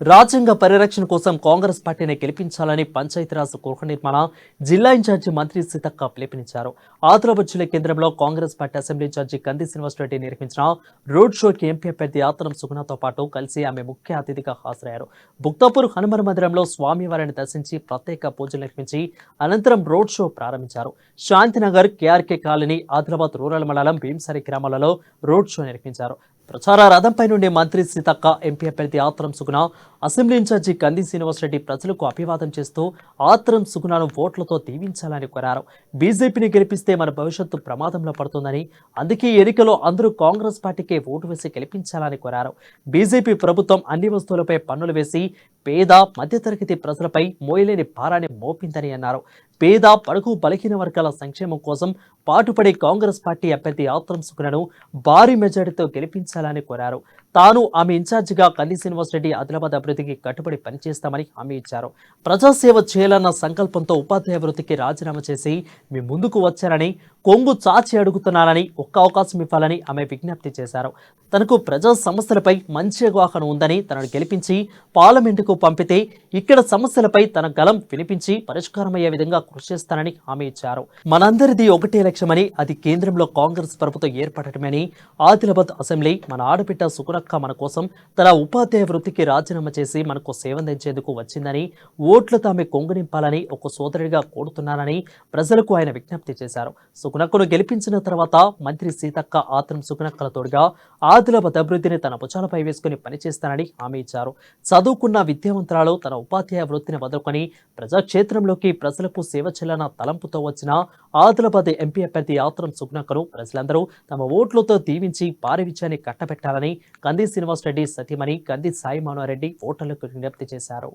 రాజ్యాంగ పరిరక్షణ కోసం కాంగ్రెస్ పార్టీని గెలిపించాలని పంచాయతీరాజ్ గృహ నిర్మాణ జిల్లా ఇన్ఛార్జి మంత్రి సీతక్క పిలుపునిచ్చారు. ఆదిలాబాద్ జిల్లా కేంద్రంలో కాంగ్రెస్ పార్టీ అసెంబ్లీ ఇన్ఛార్జి కంది శ్రీనివాసరెడ్డి నిర్వహించిన రోడ్ షోకి ఎంపీ అభ్యర్థి ఆతరం సుగుణతో పాటు కలిసి ఆమె ముఖ్య అతిథిగా హాజరయ్యారు. బుక్తాపూర్ హనుమాన్ మందిరంలో స్వామివారిని దర్శించి ప్రత్యేక పూజలు నిర్వహించి అనంతరం రోడ్ షో ప్రారంభించారు. Shantinagar KRK colony Adilabad rural మండలం భీంసరి గ్రామాలలో రోడ్ షో నిర్వహించారు. ప్రచార రథంపై నుండి మంత్రి సీతక్క ఎంపీ అభ్యర్థి ఆత్రం సుగుణ అసెంబ్లీ ఇన్ఛార్జి కంది శ్రీనివాసరెడ్డి ప్రజలకు అభివాదం చేస్తూ ఆత్రం సుగుణను ఓట్లతో దీవించాలని కోరారు. బీజేపీని గెలిపిస్తే మన భవిష్యత్తు ప్రమాదంలో పడుతుందని అందుకే ఎన్నికలో అందరూ కాంగ్రెస్ పార్టీకే ఓటు వేసి గెలిపించాలని కోరారు. బీజేపీ ప్రభుత్వం అన్ని వస్తువులపై పన్నులు వేసి పేద మధ్యతరగతి ప్రజలపై మోయలేని భారాన్ని మోపిందని అన్నారు. పేద పడుకు బలహీన వర్గాల సంక్షేమం కోసం పాటుపడే కాంగ్రెస్ పార్టీ అభ్యర్థి ఆత్రం సుగుణను భారీ మెజారిటీతో గెలిపించాలని కోరారు. తాను ఆమె ఇన్ఛార్జిగా కంది శ్రీనివాసరెడ్డి ఆదిలాబాద్ అభివృద్ధికి కట్టుబడి పనిచేస్తామని హామీ ఇచ్చారు. ప్రజాసేవ చేయాలన్న సంకల్పంతో ఉపాధ్యాయ వృత్తికి రాజీనామా చేసి మీ ముందుకు వచ్చారని కొంగు చాచి అడుగుతున్నానని ఒక్క అవకాశం ఇవ్వాలని ఆమె విజ్ఞప్తి చేశారు. తనకు ప్రజా సమస్యలపై మంచి అవగాహన ఉందని తనను గెలిపించి పార్లమెంటుకు పంపితే ఇక్కడ సమస్యలపై తన గలం వినిపించి పరిష్కారమయ్యే విధంగా కృషి చేస్తానని హామీ ఇచ్చారు. మనందరిది ఒకటే లక్ష్యమని అది కేంద్రంలో కాంగ్రెస్ ప్రభుత్వం ఏర్పడటమని ఆదిలాబాద్ అసెంబ్లీ మన ఆడబిడ్డ సుగుణక్క మన కోసం తన ఉపాధ్యాయ వృత్తికి రాజీనామా చేసి మనకు సేవందించేందుకు వచ్చిందని ఓట్లు తామె కొంగు నింపాలని ఒక సోదరుడిగా కోరుతున్నానని ప్రజలకు ఆయన విజ్ఞప్తి చేశారు. సుకునక్కను గెలిపించిన తర్వాత మంత్రి సీతక్క ఆత్రం సుకునక్కల తోడుగా ఆదిలాబాద్ అభివృద్ధిని తన భుజాలపై వేసుకుని పనిచేస్తానని హామీ ఇచ్చారు. చదువుకున్న విద్యావంతురాలు తన ఉపాధ్యాయ వృత్తిని వదులుకొని ప్రజాక్షేత్రంలోకి ప్రజలకు సేవ చెల్లన తలంపుతో వచ్చిన ఆదిలాబాద్ ఎంపీ అభ్యర్థి ఆత్రం సుకునక్కను ప్రజలందరూ తమ ఓట్లతో దీవించి భారీ విజయాన్ని కట్టబెట్టాలని కంది శ్రీనివాసరెడ్డి సతీమణి కంది సాయి మనోహరెడ్డి ఓటర్లకు విజ్ఞప్తి చేశారు.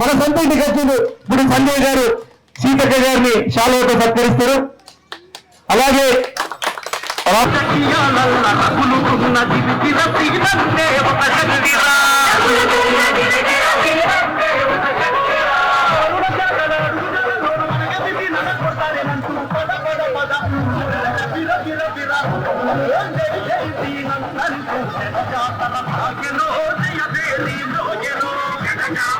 మన సొంత ఇంటికి వచ్చింది ఇప్పుడు సంజయ్ గారు సీతక్క గారిని శాలతో సత్కరిస్తారు అలాగే Yeah.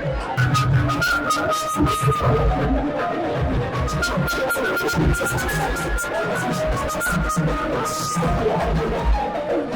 Thank you.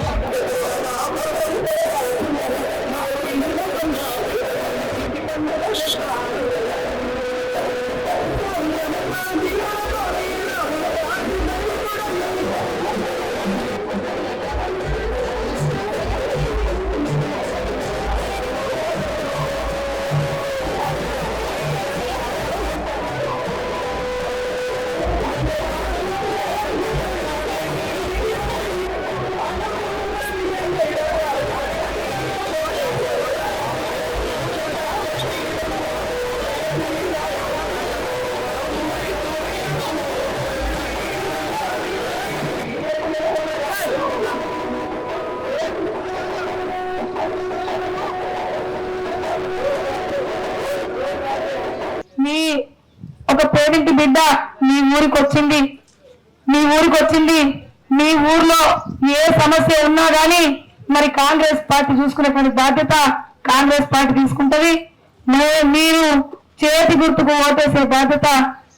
బిడ్డ మీ ఊరికి వచ్చింది మీ ఊరికి వచ్చింది మీ ఊర్లో ఏ సమస్య ఉన్నా గానీ మరి కాంగ్రెస్ పార్టీ చూసుకునేటువంటి బాధ్యత కాంగ్రెస్ పార్టీ తీసుకుంటది. మీరు చేతి గుర్తుకు ఓటేసే బాధ్యత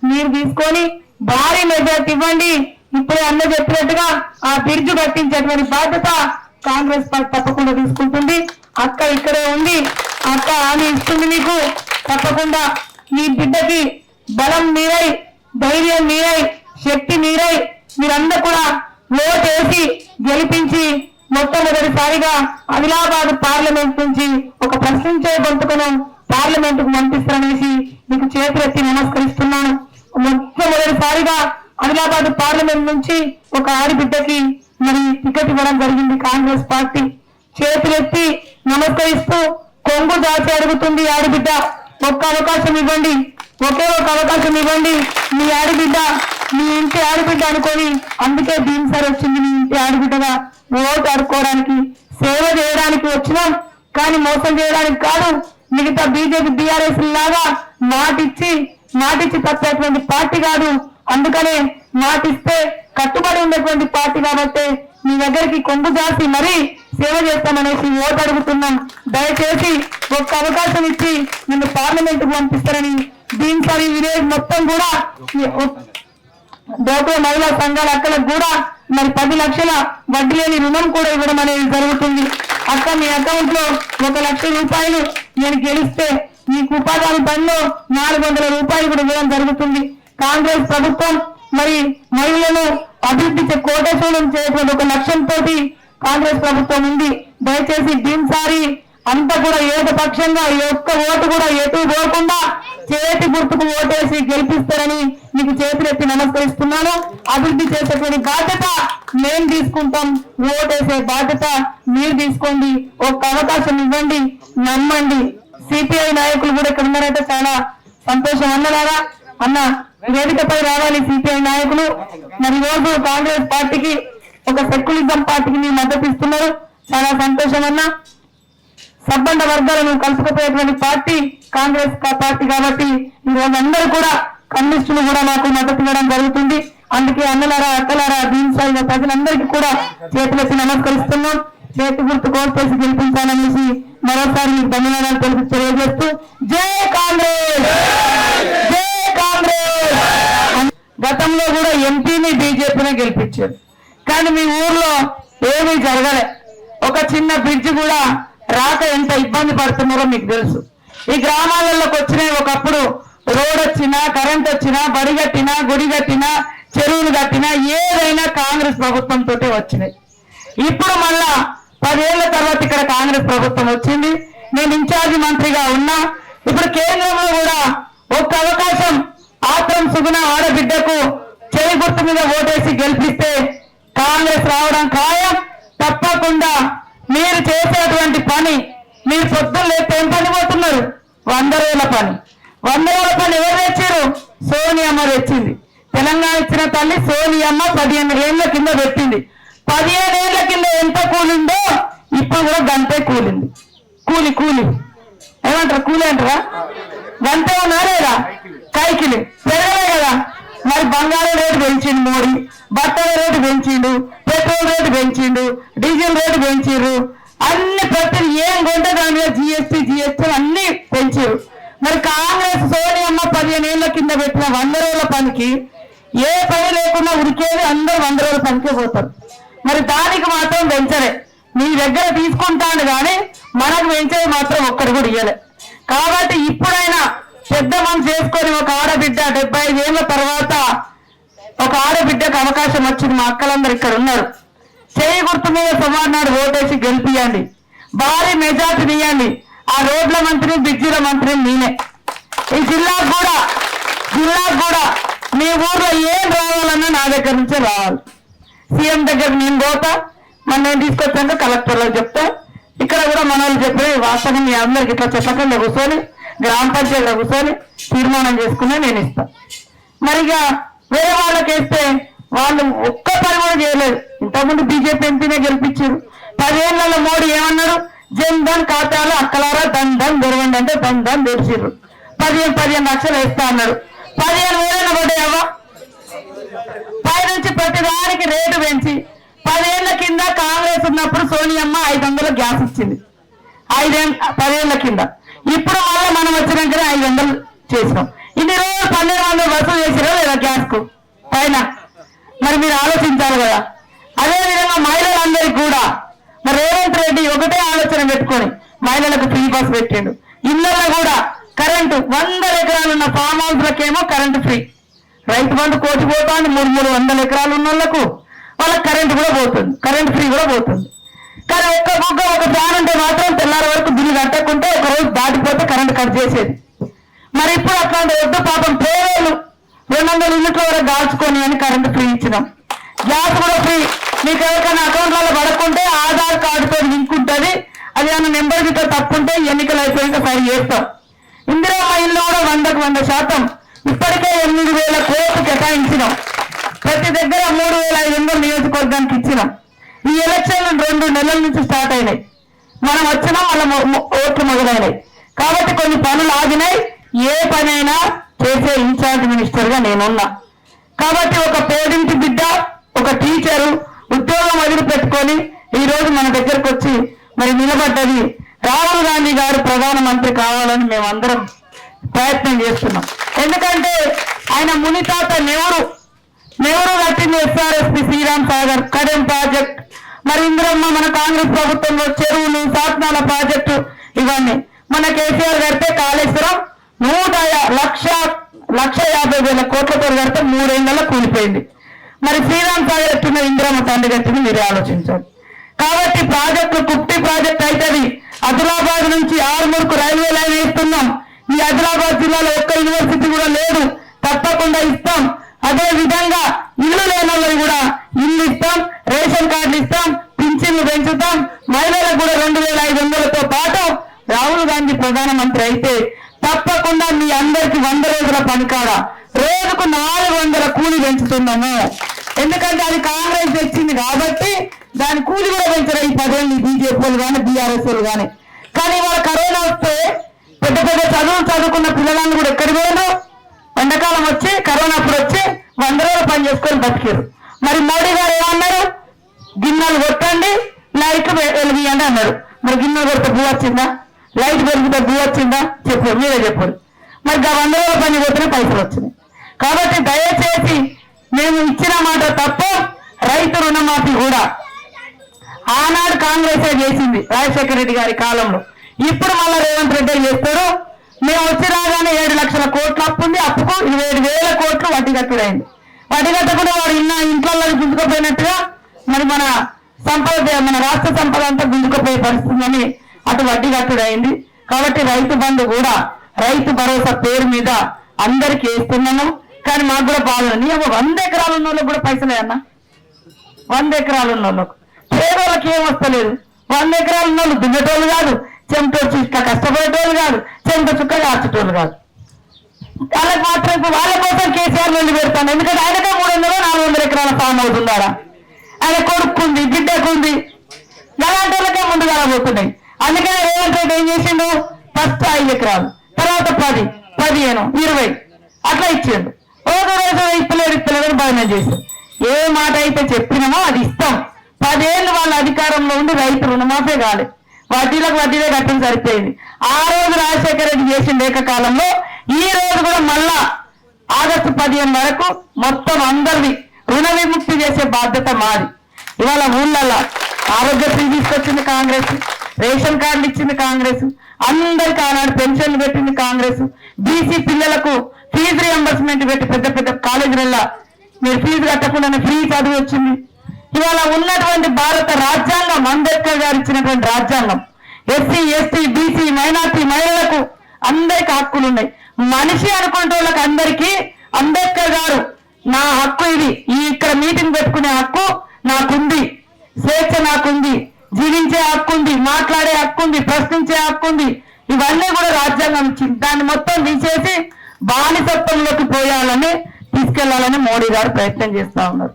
మీరు తీసుకొని భారీ మెజార్టీ ఇవ్వండి. ఇప్పుడే అన్న చెప్పినట్టుగా ఆ బ్రిడ్జ్ కట్టించేటువంటి బాధ్యత కాంగ్రెస్ పార్టీ తప్పకుండా తీసుకుంటుంది. అక్క ఇక్కడే ఉంది. అక్క హామీ ఇస్తుంది మీకు. తప్పకుండా మీ బిడ్డకి బలం మీరై ధైర్యం మీరై శక్తి మీరై మీరందరూ కూడా ఓటేసి గెలిపించి మొట్టమొదటిసారిగా ఆదిలాబాద్ పార్లమెంట్ నుంచి ఒక ప్రశ్నించే గొంతుకను పార్లమెంట్కు పంపిస్తారనేసి మీకు చేతులెత్తి నమస్కరిస్తున్నాను. మొట్టమొదటిసారిగా ఆదిలాబాద్ పార్లమెంట్ నుంచి ఒక ఆడిబిడ్డకి మరి టికెట్ ఇవ్వడం జరిగింది కాంగ్రెస్ పార్టీ. చేతులెత్తి నమస్కరిస్తూ కొంగు దాచి అడుగుతుంది ఆడిబిడ్డ ఒక్క అవకాశం ఇవ్వండి. ఒకే ఒక అవకాశం ఇవ్వండి. మీ ఆడబిడ్డ మీ ఇంటి ఆడబిడ్డ అనుకొని అందుకే భీమ్సార్ వచ్చింది మీ ఇంటి ఆడబిడ్డగా. ఓటు ఆడుకోవడానికి సేవ చేయడానికి వచ్చినాం. కానీ మోసం చేయడానికి కాదు మిగతా బీజేపీ బీఆర్ఎస్ లాగా మాటిచ్చి మాటిచ్చి తప్పేటువంటి పార్టీ కాదు. అందుకనే మాటిస్తే కట్టుబడి ఉండేటువంటి పార్టీ కాబట్టి మీ దగ్గరికి కొంగు జాసి మరీ సేవ చేస్తామనేసి ఓటు అడుగుతున్నాం. దయచేసి ఒక్క అవకాశం ఇచ్చి నిన్ను పార్లమెంట్కు పంపిస్తారని దీనిసారి విలేజ్ మొత్తం కూడా డోటో మహిళా సంఘాల అక్కలకు కూడా మరి పది లక్షల వడ్డీ లేని రుణం కూడా ఇవ్వడం అనేది జరుగుతుంది. అక్క మీ అకౌంట్లో ఒక లక్ష రూపాయలు నేను గెలిస్తే మీకు ఉపాధి పన్ను నాలుగు వందల రూపాయలు కూడా ఇవ్వడం జరుగుతుంది. కాంగ్రెస్ ప్రభుత్వం మరి మహిళలను అభివృద్ధి చే- కోటేశ్వరం చేయటువంటి ఒక లక్ష్యంతో కాంగ్రెస్ ప్రభుత్వం ఉంది. దయచేసి దీనిసారి అంతా కూడా ఏకపక్షంగా ఈ ఒక్క ఓటు కూడా ఎటు పోకుండా చేతి గుర్తుకు ఓటేసి గెలిపిస్తారని మీకు చేతులెత్తి నమస్కరిస్తున్నాను. అభివృద్ధి చేసేటువంటి బాధ్యత మేము తీసుకుంటాం. ఓటేసే బాధ్యత మీరు తీసుకోండి. ఒక్క అవకాశం ఇవ్వండి. నమ్మండి. సిపిఐ నాయకులు కూడా ఇక్కడ ఉన్నారంటే చాలా సంతోషం. అన్నలారా అన్న వేదికపై రావాలి సిపిఐ నాయకులు. మరి రోజు కాంగ్రెస్ పార్టీకి ఒక సెక్యులిజం పార్టీకి మీరు మద్దతు ఇస్తున్నారు. చాలా సంతోషం అన్నా. సబ్బండ వర్గాలను కలుపుకుపోయేటువంటి పార్టీ కాంగ్రెస్ పార్టీ కాబట్టి ఈరోజు అందరూ కూడా కమ్యూనిస్టులు కూడా మాకు మద్దతు ఇవ్వడం జరుగుతుంది. అందుకే అన్నలారా అక్కలారా దీనిసారిగా ప్రజలందరికీ కూడా చేతులెత్తి నమస్కరిస్తున్నాం. చేతి గుర్తు కోల్పేసి గెలిపించాలనేసి మరోసారి మీకు ధన్యవాదాలు తెలిపి తెలియజేస్తూ జై కాంగ్రెస్! జై కాంగ్రెస్! గతంలో కూడా ఎంపీని బీజేపీని గెలిపించారు. కానీ మీ ఊర్లో ఏమీ జరగలే. ఒక చిన్న బ్రిడ్జ్ కూడా రాక ఎంత ఇబ్బంది పడుతున్నారో మీకు తెలుసు. ఈ గ్రామాలలోకి వచ్చినాయి ఒకప్పుడు రోడ్ వచ్చినా కరెంట్ వచ్చినా బడి కట్టినా గుడి కట్టినా చెరువులు కట్టినా ఏదైనా కాంగ్రెస్ ప్రభుత్వం తోటే వచ్చినాయి. ఇప్పుడు మళ్ళా పదేళ్ళ తర్వాత ఇక్కడ కాంగ్రెస్ ప్రభుత్వం వచ్చింది. నేను ఇన్ఛార్జి మంత్రిగా ఉన్నా. ఇప్పుడు కేంద్రంలో కూడా ఒక్క అవకాశం ఆత్రం సుగుణ ఆడబిడ్డకు చేయి గుర్తు మీద ఓటేసి గెలిపిస్తే కాంగ్రెస్ రావడం ఖాయం. తప్పకుండా మీరు చేసేటువంటి పని మీరు పొద్దున్న లేకపోతే ఏం పని పోతున్నారు? వంద రోజుల పని. వంద రోజుల పని ఎవరు తెచ్చారు సోనియమ్మ తెచ్చింది. తెలంగాణ ఇచ్చిన తల్లి సోనియమ్మ పదిహేను ఏళ్ళ కింద పెట్టింది. పదిహేను ఏళ్ళ కింద ఎంత కూలిందో ఇప్పుడు కూడా గంటే కూలింది. కూలి కూలి. ఏమంటారు? కూలి అంటారా? గంటే ఉన్నా లేదా? కైకిలి. పెరగలే మరి బంగారం రేటు పెంచిండు మోడీ బట్టల రేటు పెంచిండు పెట్రోల్ రేటు పెంచిండు డీజిల్ రేటు పెంచిండ్రు. అన్ని ప్రతి ఏం కొంటే దాని మీద జిఎస్టీ జిఎస్టీ అన్ని పెంచారు మరి కాంగ్రెస్ సోనియమ్మ పదిహేను ఏళ్ళ కింద పెట్టిన వంద రోజుల పనికి ఏ పని లేకుండా ఉరికేది అందరూ వంద రోజుల పనికే పోతారు. మరి దానికి మాత్రం పెంచలే. మీ దగ్గర తీసుకుంటాను కానీ మనకు పెంచేది మాత్రం ఒక్కరు కూడా ఇవ్వలే కాబట్టి ఇప్పుడైనా పెద్ద మనం చేసుకొని ఒక ఆడబిడ్డ డెబ్బై ఐదు ఏళ్ళ తర్వాత ఒక ఆడబిడ్డకు అవకాశం వచ్చింది మా అక్కలందరూ ఇక్కడ ఉన్నారు. చేయి గుర్తు మీద సుమారునాడు ఓటేసి గెలిపియండి. భారీ మెజార్టీ ఇవ్వండి ఆ రోడ్ల మంత్రి బ్రిడ్జిల మంత్రి నేనే. ఈ జిల్లాకు కూడా జిల్లాకు కూడా మీ ఊర్లో ఏం రావాలన్నా నా దగ్గర నుంచే రావాలి. సీఎం దగ్గర నేను పోతా మన నేను తీసుకొచ్చాక కలెక్టర్లో చెప్తా. ఇక్కడ కూడా మన వాళ్ళు చెప్పే వాస్తవం మీ అందరికి ఇట్లా చెప్పకుండా కూర్చొని గ్రామ పంచాయతీలో కూర్చొని తీర్మానం చేసుకునే నేను ఇస్తాను మరి ఇక వేరే వాళ్ళకి వేస్తే వాళ్ళు ఒక్క పని కూడా చేయలేదు. ఇంతకుముందు బీజేపీ ఎంపీనే గెలిపించారు. పదేళ్ళలో మోడీ ఏమన్నారు జన్ ధన్ ఖాతాలు అక్కలారా దన్ దన్ దొరవండి అంటే దన్ దన్ తెరిచిర్రు. పదిహేను పదిహేను లక్షలు వేస్తా అన్నారు పదిహేను వేలైనా పడ్డాయవా పైనుంచి ప్రతి దానికి రేటు పెంచి పదేళ్ళ కింద కాంగ్రెస్ ఉన్నప్పుడు సోనియమ్మ ఐదు వందలు గ్యాస్ ఇచ్చింది. ఐదే పదేళ్ళ కింద. ఇప్పుడు మళ్ళీ మనం వచ్చినాకనే ఐదు వందలు చేసినాం. ఇన్ని రోజులు పన్నెండు వందలు వసూలు చేసిరా లేదా గ్యాస్కు? పైన. మరి మీరు ఆలోచించాలి కదా. అదేవిధంగా మహిళలందరికీ కూడా. మరి రేవంత్ రెడ్డి ఒకటే ఆలోచన పెట్టుకొని మహిళలకు ఫ్రీ బస్ పెట్టిండు. ఇళ్ళల్లో కూడా కరెంటు వందల ఎకరాలు ఉన్న form హౌస్లకేమో current free. Rythu Bandhu కోటి మూడు మూడు వందల ఎకరాలు ఉన్న వాళ్ళకు వాళ్ళకి కరెంటు కూడా పోతుంది. కరెంటు ఫ్రీ కూడా పోతుంది. కానీ ఒక్క బుగ్గ ఒక ఫ్యాన్ ఉంటే మాత్రం తెల్లారి వరకు బిల్లు కట్టకుంటే ఒక రోజు దాటిపోతే కరెంటు కట్ చేసేది. మరి ఇప్పుడు అట్లాంటి వద్దు పాపం పేదలు రెండు వందల యూనిట్ల వరకు దాచుకొని అని కరెంట్ ఫ్రీ ఇచ్చినాం. గ్యాస్ కూడా ఫ్రీ మీకు ఎవరికైనా అకౌంట్లలో పడకుంటే ఆధార్ కార్డుతో లింక్ ఉంటుంది. అది ఏమైనా నెంబర్ గిట్ట తప్పుంటే ఎన్నికలు అయిపోయాక సరి చేస్తాం. ఇందిరా ఇల్లు కూడా వందకు వంద శాతం. ఇప్పటికే ఎనిమిది వేల కోట్లు కేటాయించినాం. ప్రతి దగ్గర మూడు వేల ఐదు వందల నియోజకవర్గానికి ఇచ్చినాం. ఈ ఎలక్షన్ రెండు నెలల నుంచి స్టార్ట్ అయినాయి. మనం వచ్చినా వాళ్ళ ఓట్లు మొదలైనాయి. కాబట్టి కొన్ని పనులు ఆగినాయి. ఏ పనైనా చేసే ఇన్ఛార్జ్ మినిస్టర్గా నేనున్నా. కాబట్టి ఒక పేదింటి బిడ్డ ఒక టీచరు ఉద్యోగం వదిలిపెట్టుకొని ఈ రోజు మన దగ్గరకు వచ్చి మరి నిలబడ్డది రాహుల్ గాంధీ గారు ప్రధానమంత్రి కావాలని మేమందరం ప్రయత్నం చేస్తున్నాం. ఎందుకంటే ఆయన మునితాత నెవరు నెవరు కట్టింది ఎస్ఆర్ఎస్పి శ్రీరామ్ సాగర్ కడెం ప్రాజెక్ట్ మరి ఇంద్రమ్మ మన కాంగ్రెస్ ప్రభుత్వంలో చెరువులు సాత్నాల ప్రాజెక్టు ఇవన్నీ. మన కేసీఆర్ కడితే కాళేశ్వరం నూట లక్ష లక్ష యాభై వేల కోట్లతో కడితే మూడేళ్ళలో కూలిపోయింది. మరి శ్రీరామ్ సాగర్ ఎట్టిన ఇందిరమ్మ తండ్రి కట్టింది మీరు ఆలోచించండి కాబట్టి ప్రాజెక్టు కుప్టి ప్రాజెక్ట్ అవుతుంది ఆదిలాబాద్ నుంచి ఆరుమూరుకు రైల్వే లైన్ వేస్తున్నాం. ఈ ఆదిలాబాద్ జిల్లాలో ఒక్క యూనివర్సిటీ కూడా లేదు. తప్పకుండా ఇస్తాం. అదే విధంగా ఇల్లు లేని కూడా ఇల్లు ఇస్తాం రేషన్ కార్డులు ఇస్తాం పింఛన్లు పెంచుతాం. మహిళలకు కూడా రెండు వేల ఐదు వందలతో పాటు రాహుల్ గాంధీ ప్రధానమంత్రి అయితే తప్పకుండా మీ అందరికి వంద రోజుల పని కాడ రోజుకు నాలుగు వందల కూలి పెంచుతున్నాము. ఎందుకంటే అది కాంగ్రెస్ తెచ్చింది కాబట్టి దాని కూలి కూడా పెంచరు ఈ పదేళ్ళు బీజేపీలు కానీ బీఆర్ఎస్లు కానీ. కానీ ఇవాళ కరోనా వస్తే పెద్ద పెద్ద చదువులు చదువుకున్న పిల్లలను కూడా ఎక్కడికి పోయినారు ఎండాకాలం వచ్చి కరోనా అప్పుడు వచ్చి వంద రోజులు పని చేసుకొని బతికారు మరి మోడీ గారు ఏమన్నారు? గిన్నెలు కొట్టండి లైట్లు వెలిగియండి అన్నారు. మరి గిన్నెలు కొడితే భూ వచ్చిందా? లైట్ పెరిగితే బిల్ వచ్చిందా? చెప్పారు మీరే చెప్పారు మరి గా వంద రోజుల పని పోతేనే పైసలు వచ్చినాయి. కాబట్టి దయచేసి మేము ఇచ్చిన మాట తప్ప రైతు రుణమాఫీ కూడా ఆనాడు కాంగ్రెస్ చేసింది రాజశేఖర రెడ్డి గారి కాలంలో. ఇప్పుడు మళ్ళా రేవంత్ రెడ్డి చేస్తారు? మేము వచ్చి రాగానే ఏడు లక్షల కోట్లు అప్పు ఉంది అప్పుకు ఇరవై ఏడు వేల కోట్లు వడ్డీ కట్టుడైంది. వడ్డీ కట్టకుండా వాడు ఇన్న ఇంట్లో గుంజుకుపోయినట్టుగా మరి మన సంపద మన రాష్ట్ర సంపద అంతా గుంజుకుపోయే పరిస్థితి అని అటు వడ్డీ కట్టుడైంది కాబట్టి రైతు బంధు కూడా రైతు భరోసా పేరు మీద అందరికి వేస్తున్నాము కానీ మాకు కూడా బాధ నీ ఒక వంద ఎకరాలు ఉన్న వాళ్ళకి కూడా పైసలే అన్నా. వంద ఎకరాలు ఉన్న వాళ్ళకు పేదోళ్ళకి ఏం వస్తలేదు. వంద ఎకరాలు ఉన్న వాళ్ళు కాదు. చెమట చుక్క కష్టపడేటోళ్ళు కాదు. చెమట చుక్క కాల్చేటోళ్ళు కాదు. వాళ్ళకి మాత్రం ఇప్పుడు వాళ్ళ కోసం కేసీఆర్ నుండి పెడతాను. ఎందుకంటే ఆయనకే మూడు వందలు నాలుగు వందల ఎకరాల ఫామ్ అవుతుందా ఆయన కొడుకుంది బిడ్డకుంది అలాంటి వాళ్ళకే ముందుగా పోతున్నాయి. అందుకనే రేవంత్ రెడ్డి ఏం చేసిండు? ఫస్ట్ ఐదు ఎకరాలు తర్వాత పది పదిహేను ఇరవై అట్లా ఇచ్చిండు. ఒక రోజు ఇప్పలేడు ఇప్పలేడు బాగానే చేశారు ఏ మాట అయితే చెప్పినామో అది ఇస్తాం. పదేళ్ళు వాళ్ళ అధికారంలో ఉండి రైతు రుణమాఫే కాలేదు వడ్డీలకు వడ్డీలే కట్టడం సరిపోయింది. ఆ రోజు రాజశేఖర రెడ్డి చేసిన ఏకకాలంలో ఈ రోజు కూడా మళ్ళా ఆగస్టు పదిహేను వరకు మొత్తం అందరిది రుణ విముక్తి చేసే బాధ్యత మాది. ఇవాళ ఊళ్ళల్లో ఆరోగ్యశ్రీ తీసుకొచ్చింది కాంగ్రెస్. రేషన్ కార్డులు ఇచ్చింది కాంగ్రెస్. అందరికి ఆనాడు పెన్షన్లు పెట్టింది కాంగ్రెస్. బీసీ పిల్లలకు ఫీజు రియంబర్స్మెంట్ పెట్టి పెద్ద పెద్ద కాలేజీలలో మీరు ఫీజు కట్టకుండానే ఫ్రీ చదువు వచ్చింది. ఇవాళ ఉన్నటువంటి భారత రాజ్యాంగం అంబేద్కర్ గారు ఇచ్చినటువంటి రాజ్యాంగం. ఎస్సీ ఎస్టీ బీసీ మైనార్టీ మహిళలకు అందరికి హక్కులు ఉన్నాయి మనిషి అనుకునే అందరికీ అంబేద్కర్ గారు నా హక్కు ఇది. ఈ ఇక్కడ మీటింగ్ పెట్టుకునే హక్కు నాకుంది. స్వేచ్ఛ నాకుంది. జీవించే హక్కు ఉంది మాట్లాడే హక్కు ఉంది ప్రశ్నించే హక్కు ఉంది ఇవన్నీ కూడా రాజ్యాంగం ఇచ్చింది. దాన్ని మొత్తం తీసేసి బానిసత్వంలోకి పోయాలని తీసుకెళ్ళాలని మోడీ గారు ప్రయత్నం చేస్తా ఉన్నారు.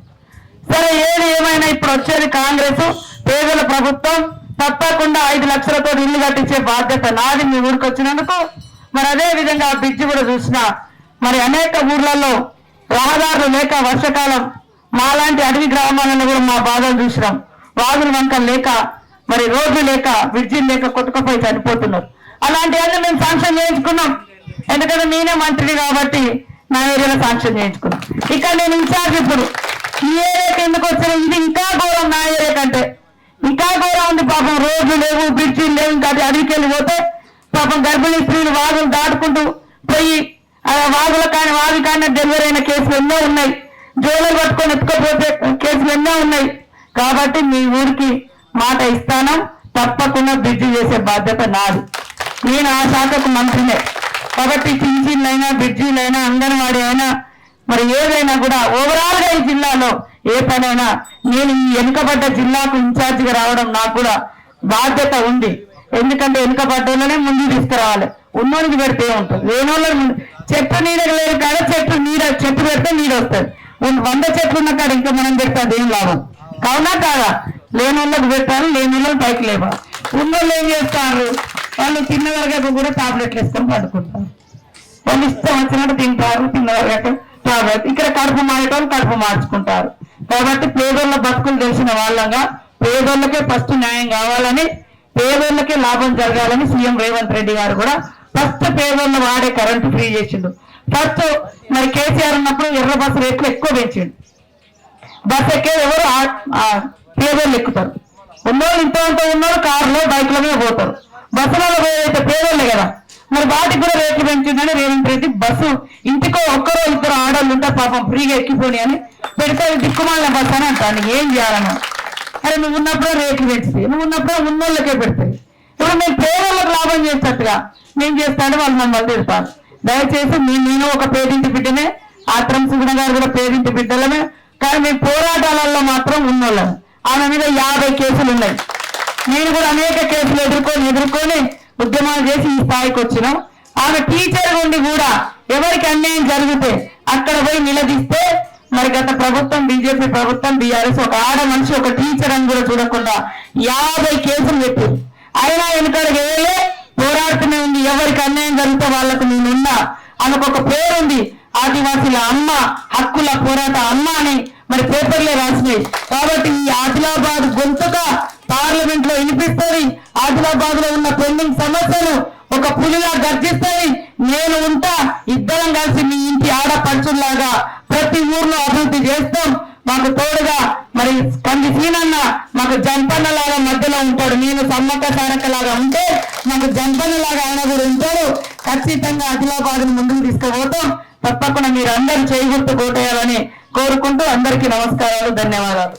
సరే ఏది ఏమైనా ఇప్పుడు వచ్చేది కాంగ్రెస్ పేదల ప్రభుత్వం తప్పకుండా ఐదు లక్షలతో ఇల్లు కట్టించే బాధ్యత నాది మీ ఊరికి వచ్చినందుకు. మరి అదే విధంగా బ్రిడ్జ్ కూడా చూసిన మరి అనేక ఊర్లలో రహదారులు లేక వర్షకాలం మాలాంటి అడవి గ్రామాలను కూడా మా బాధలు చూసినాం. వాగుల వంకలు లేక మరి రోడ్లు లేక విద్యుత్ లేక కొట్టుకుపోయి చనిపోతున్నారు. అలాంటివన్నీ మేము శాంక్షన్ చేయించుకున్నాం. ఎందుకంటే నేనే మంత్రిని కాబట్టి నా ఏరియాలో శాంక్షన్ చేయించుకున్నాం. ఇక్కడ నేను ఇన్ఛార్జ్ ఇప్పుడు. ఈ ఏరియాకి ఎందుకు వచ్చిన ఇది ఇంకా ఘోరం నా ఏరియా కంటే. ఇంకా ఘోరం ఉంది పాపం. రోడ్లు లేవు బ్రిడ్జీలు లేవు ఇంకా అది అడవికి పాపం గర్భిణీ స్త్రీలు వాగులు దాటుకుంటూ పోయి ఆ వాగుల కానీ వాగు కానీ డెలివరీ అయిన కేసులు ఎన్నో ఉన్నాయి. జోలు పట్టుకొని ఎత్తుకపోతే కేసులు ఎన్నో ఉన్నాయి. కాబట్టి మీ ఊరికి మాట ఇస్తాను. తప్పకుండా బ్రిడ్జి చేసే బాధ్యత నాది. నేను ఆ శాఖకు మంత్రినే. కాబట్టి పింఛన్లైనా బ్రిడ్జీలైనా అంగన్వాడీ అయినా మరి ఏదైనా కూడా ఓవరాల్గా ఈ జిల్లాలో ఏ పనైనా నేను ఈ వెనుకబడ్డ జిల్లాకు ఇన్ఛార్జిగా రావడం నాకు కూడా బాధ్యత ఉంది. ఎందుకంటే వెనుకబడ్డలోనే ముందు తీసుకురావాలి. ఉన్నోనికి పెడితే ఉంటుంది. లేనోళ్ళకి ముందు చెట్టు నీడ లేదు కాడ చెట్టు నీడ చెట్టు పెడితే నీడ వస్తుంది. వంద చెట్లు ఉన్న కాడ ఇంకా మనం పెడితే అదేం లాభం? కావునా కాదా? లేనోళ్ళకి పెట్టాలి లేనోళ్ళకి పైకి లేవా ఉన్నోళ్ళు ఏం చేస్తారు? వాళ్ళు తిన్న వరకు కూడా టాబ్లెట్లు వేసుకొని పడుకుంటారు. వాళ్ళు ఇష్టం వచ్చినట్టు తింటారు తిన్నవారు టాబ్లెట్ ఇక్కడ కడుపు మారేటోళ్ళు కడుపు మార్చుకుంటారు. కాబట్టి పేదోళ్ళ బతుకులు తెలిసిన వాళ్ళంగా పేదోళ్ళకే ఫస్ట్ న్యాయం కావాలని పేదోళ్ళకే లాభం జరగాలని సీఎం రేవంత్ రెడ్డి గారు కూడా ఫస్ట్ పేదోళ్ళ వాడే కరెంటు ఫ్రీ చేసిండు. ఫస్ట్ మరి కేసీఆర్ ఉన్నప్పుడు ఎర్ర బస్సు రేట్లు ఎక్కువ పెంచిండు. బస్ ఎక్కే ఎవరు ఆ- పేదోళ్ళు ఎక్కుతారు. ఉన్నోళ్ళు ఇంత అంత ఉన్నారు కారులో బైక్ల మీద పోతారు. బస్సులలో పోయేదైతే పేదోళ్ళే కదా. మరి వాటికి కూడా రేట్లు పెంచిందని రేవంత్ రెడ్డి బస్సు ఇంటికో ఒక్కరో ఇద్దరు ఆడోళ్ళు ఉంటారు పాపం ఫ్రీగా ఎక్కిపోని అని పెడితే దిక్కుమాలిన బస్సు అని అంటాను ఏం చేయాలన్నా? అరే నువ్వు ఉన్నప్పుడే రేట్లు పెంచుతాయి. నువ్వు ఉన్నప్పుడే ఉన్నోళ్ళకే పెడతాయి. ఇప్పుడు మేము పేదోళ్ళకి లాభం చేసినట్టుగా మేము చేస్తాడు వాళ్ళు మమ్మల్ని తిడతారు. దయచేసి మీ నేను ఒక పేదింటి బిడ్డనే ఆత్రం సుగుణ గారు కూడా పేదింటి బిడ్డలమే కానీ మేము పోరాటాలలో మాత్రం ఉన్నోళ్ళం. ఆమె మీద యాభై కేసులు ఉన్నాయి. నేను కూడా అనేక కేసులు ఎదుర్కొని ఎదుర్కొని ఉద్యమాలు చేసి ఈ స్థాయికి వచ్చినాం. ఆమె టీచర్ ఉండి కూడా ఎవరికి అన్యాయం జరిగితే అక్కడ పోయి నిలదీస్తే మరి గత ప్రభుత్వం బీజేపీ ప్రభుత్వం బీఆర్ఎస్ ఒక ఆడ మనిషి ఒక టీచర్ అని కూడా చూడకుండా యాభై కేసులు పెట్టారు అయినా వెనుకడికి వేయలే పోరాడుతూనే ఉంది. ఎవరికి అన్యాయం జరిగితే వాళ్ళకు నేనున్నా. ఆమెకు ఒక పేరుంది. ఆదివాసీల అమ్మ హక్కుల పోరాట అమ్మ అని మరి పేపర్లో రాసినాయి. కాబట్టి ఈ ఆదిలాబాద్ గొంతుగా పార్లమెంట్లో వినిపిస్తుంది. ఆదిలాబాద్లో ఉన్న పెండింగ్ సమస్యలు ఒక పులిలా గర్జిస్తాయి నేను ఉంటా ఇద్దరం కలిసి మీ ఇంటి ఆడపడుచుల్లాగా ప్రతి ఊర్లో అభివృద్ధి చేస్తాం. మాకు తోడుగా మరి కంది సీనన్న మాకు జంపన్న లాగా మధ్యలో ఉంటాడు. నేను సమ్మక్క సారక్క లాగా ఉంటే మాకు జంపన్న లాగా ఆయన కూడా ఉంటాడు. ఖచ్చితంగా ఆదిలాబాద్ ముందుకు తీసుకుపోతాం. తప్పకుండా మీరు అందరూ చేయి కోటేయాలని కోరుకుంటూ అందరికీ నమస్కారాలు ధన్యవాదాలు.